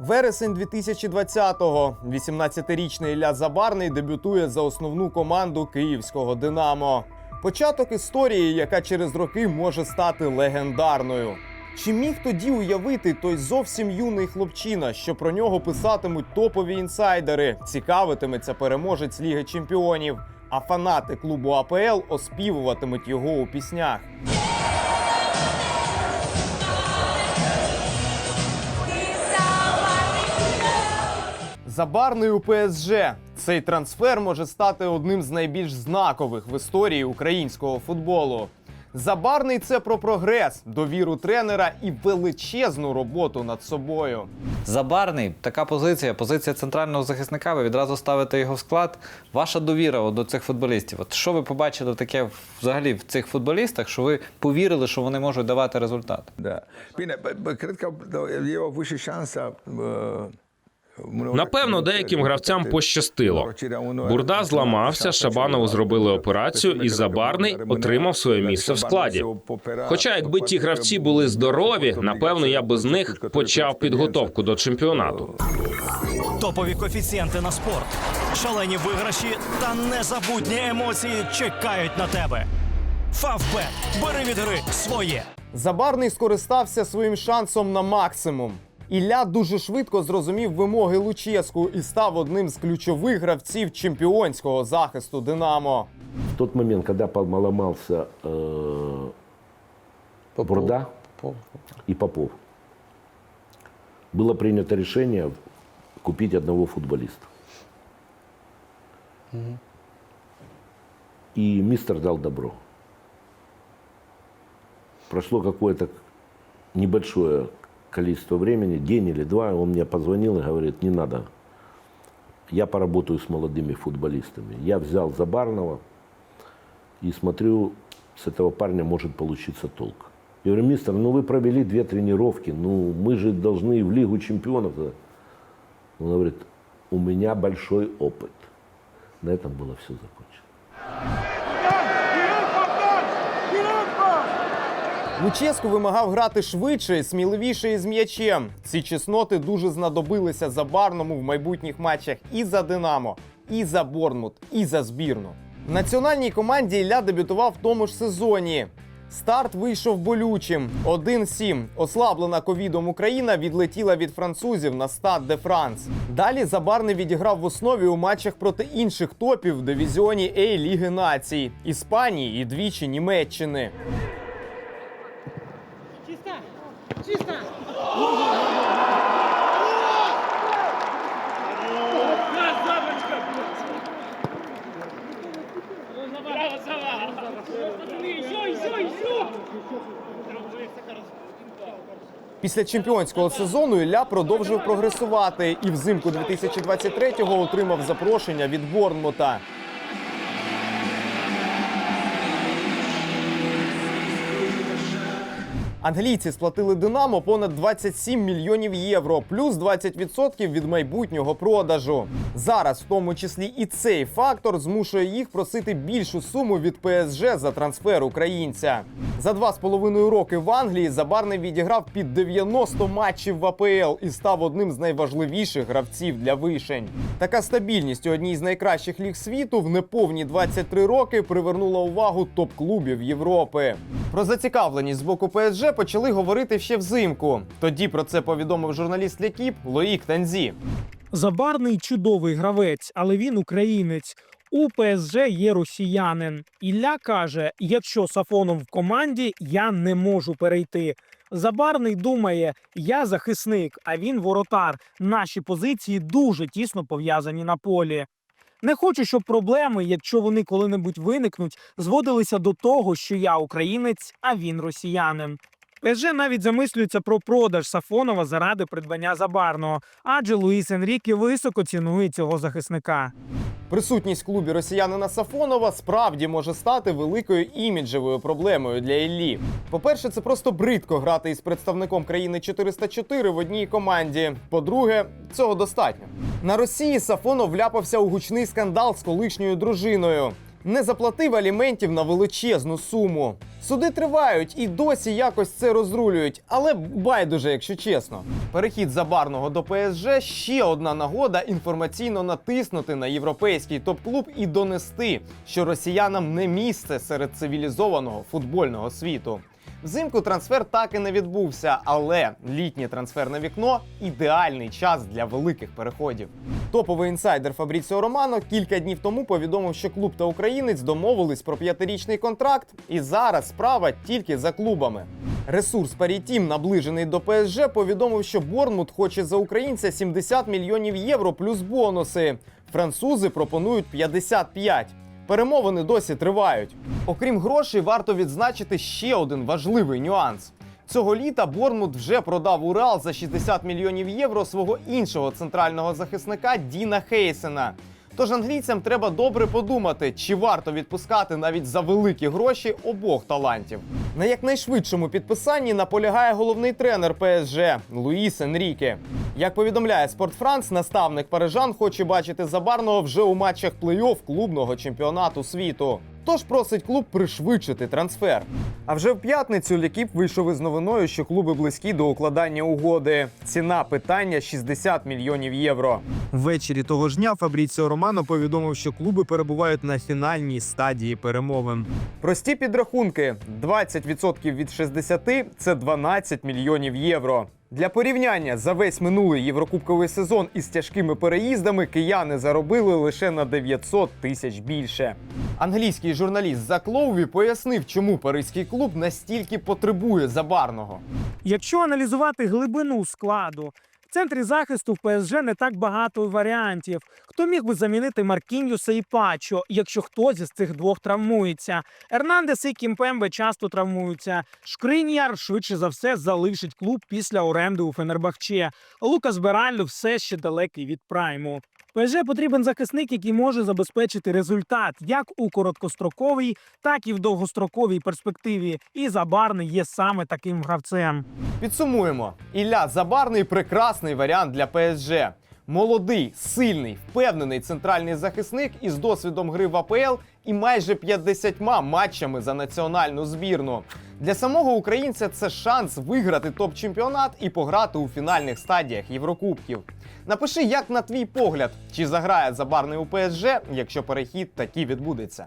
Вересень 2020-го. 18-річний Ілля Забарний дебютує за основну команду київського Динамо. Початок історії, яка через роки може стати легендарною. Чи міг тоді уявити той зовсім юний хлопчина, що про нього писатимуть топові інсайдери, цікавитиметься переможець Ліги Чемпіонів, а фанати клубу АПЛ оспівуватимуть його у піснях. Забарний у ПСЖ. Цей трансфер може стати одним з найбільш знакових в історії українського футболу. Забарний це про прогрес, довіру тренера і величезну роботу над собою. Забарний, така позиція, позиція центрального захисника. Ви відразу ставите його в склад. Ваша довіра до цих футболістів. От що ви побачили таке взагалі в цих футболістах, що ви повірили, що вони можуть давати результат? Да. Bine, bă, bă, cred că Напевно, деяким гравцям пощастило. Бурда зламався, Шабанову зробили операцію, і Забарний отримав своє місце в складі. Хоча, якби ті гравці були здорові, напевно, я би з них почав підготовку до чемпіонату. Топові коефіцієнти на спорт, шалені виграші та незабутні емоції чекають на тебе. Фавбет. Бери від гри своє. Забарний скористався своїм шансом на максимум. Ілля дуже швидко зрозумів вимоги Луческу і став одним з ключових гравців чемпіонського захисту Динамо. В тот момент, когда поломался э, Бурда и Попов, было принято решение купить одного футболиста. И мистер дал добро. Прошло какое-то небольшое количество времени, день или два, он мне позвонил и говорит, не надо, я поработаю с молодыми футболистами. Я взял Забарного и смотрю, с этого парня может получиться толк. Я говорю, мистер, ну вы провели две тренировки, ну мы же должны в Лигу чемпионов. Он говорит, у меня большой опыт. На этом было все закончено. Луческу вимагав грати швидше сміливіше із м'ячем. Ці чесноти дуже знадобилися Забарному в майбутніх матчах і за Динамо, і за Борнмут, і за збірну. В національній команді Ілля дебютував в тому ж сезоні. Старт вийшов болючим. 1-7. Ослаблена ковідом Україна відлетіла від французів на стад де Франс. Далі Забарний відіграв в основі у матчах проти інших топів в дивізіоні А Ліги націй Іспанії і двічі Німеччини. Після чемпіонського сезону Ілля продовжив прогресувати і взимку 2023-го отримав запрошення від Борнмута. Англійці сплатили Динамо понад 27 мільйонів євро, плюс 20% від майбутнього продажу. Зараз, в тому числі, і цей фактор змушує їх просити більшу суму від ПСЖ за трансфер українця. За два з половиною роки в Англії Забарний відіграв під 90 матчів в АПЛ і став одним з найважливіших гравців для вишень. Така стабільність у одній з найкращих ліг світу в неповні 23 роки привернула увагу топ-клубів Європи. Про зацікавленість з боку ПСЖ почали говорити ще взимку. Тоді про це повідомив журналіст Лякіп Лоїк Танзі. Забарний чудовий гравець, але він українець. У ПСЖ є росіянин. Ілля каже: якщо Сафонов в команді, я не можу перейти. Забарний думає, я захисник, а він воротар. Наші позиції дуже тісно пов'язані на полі. Не хочу, щоб проблеми, якщо вони коли-небудь виникнуть, зводилися до того, що я українець, а він росіянин. ПСЖ навіть замислюється про продаж Сафонова заради придбання забарного, адже Луїс Енріке високо цінує цього захисника. Присутність в клубі росіянина Сафонова справді може стати великою іміджевою проблемою для Іллі. По-перше, це просто бридко грати із представником країни 404 в одній команді. По-друге, цього достатньо. На Росії Сафонов вляпався у гучний скандал з колишньою дружиною. Не заплатив аліментів на величезну суму. Суди тривають і досі якось це розрулюють, але байдуже, якщо чесно. Перехід забарного до ПСЖ ще одна нагода інформаційно натиснути на європейський топ-клуб і донести, що росіянам не місце серед цивілізованого футбольного світу. Взимку трансфер так і не відбувся, але літнє трансферне вікно ідеальний час для великих переходів. Топовий інсайдер Фабріціо Романо кілька днів тому повідомив, що клуб та українець домовились про п'ятирічний контракт, і зараз справа тільки за клубами. Ресурс Парітім, наближений до ПСЖ, повідомив, що Борнмут хоче за українця 70 мільйонів євро плюс бонуси. Французи пропонують 55. Перемовини досі тривають. Окрім грошей, варто відзначити ще один важливий нюанс. Цього літа Борнмут вже продав Урал за 60 мільйонів євро свого іншого центрального захисника Діна Хейсена. Тож англійцям треба добре подумати, чи варто відпускати навіть за великі гроші обох талантів. На якнайшвидшому підписанні наполягає головний тренер ПСЖ Луїс Енріке. Як повідомляє Спорт Франс, наставник парижан хоче бачити забарного вже у матчах плей-офф клубного чемпіонату світу. Тож просить клуб пришвидшити трансфер. А вже в п'ятницю Лікіп вийшов із новиною, що клуби близькі до укладання угоди. Ціна питання 60 мільйонів євро. Ввечері того ж дня Фабріціо Романо повідомив, що клуби перебувають на фінальній стадії перемовин. Прості підрахунки: 20% від 60 – це 12 мільйонів євро. Для порівняння за весь минулий єврокубковий сезон із тяжкими переїздами кияни заробили лише на 900 тисяч більше. Англійський журналіст Зак Лоуві пояснив, чому паризький клуб настільки потребує забарного. Якщо аналізувати глибину складу, центрі захисту в ПСЖ не так багато варіантів. Хто міг би замінити Маркіньюса і Пачо, якщо хтось із цих двох травмується? Ернандес і Кімпембе часто травмуються. Шкриньяр швидше за все залишить клуб після оренди у Фенербахче. Лукас Беральдо все ще далекий від прайму. ПСЖ потрібен захисник, який може забезпечити результат як у короткостроковій, так і в довгостроковій перспективі. І Забарний є саме таким гравцем. Підсумуємо: Ілля Забарний прекрасний варіант для ПСЖ. Молодий, сильний, впевнений центральний захисник із досвідом гри в АПЛ і майже 50 матчами за національну збірну. Для самого українця це шанс виграти топ-чемпіонат і пограти у фінальних стадіях Єврокубків. Напиши, як на твій погляд, чи заграє Забарний у ПСЖ, якщо перехід таки відбудеться.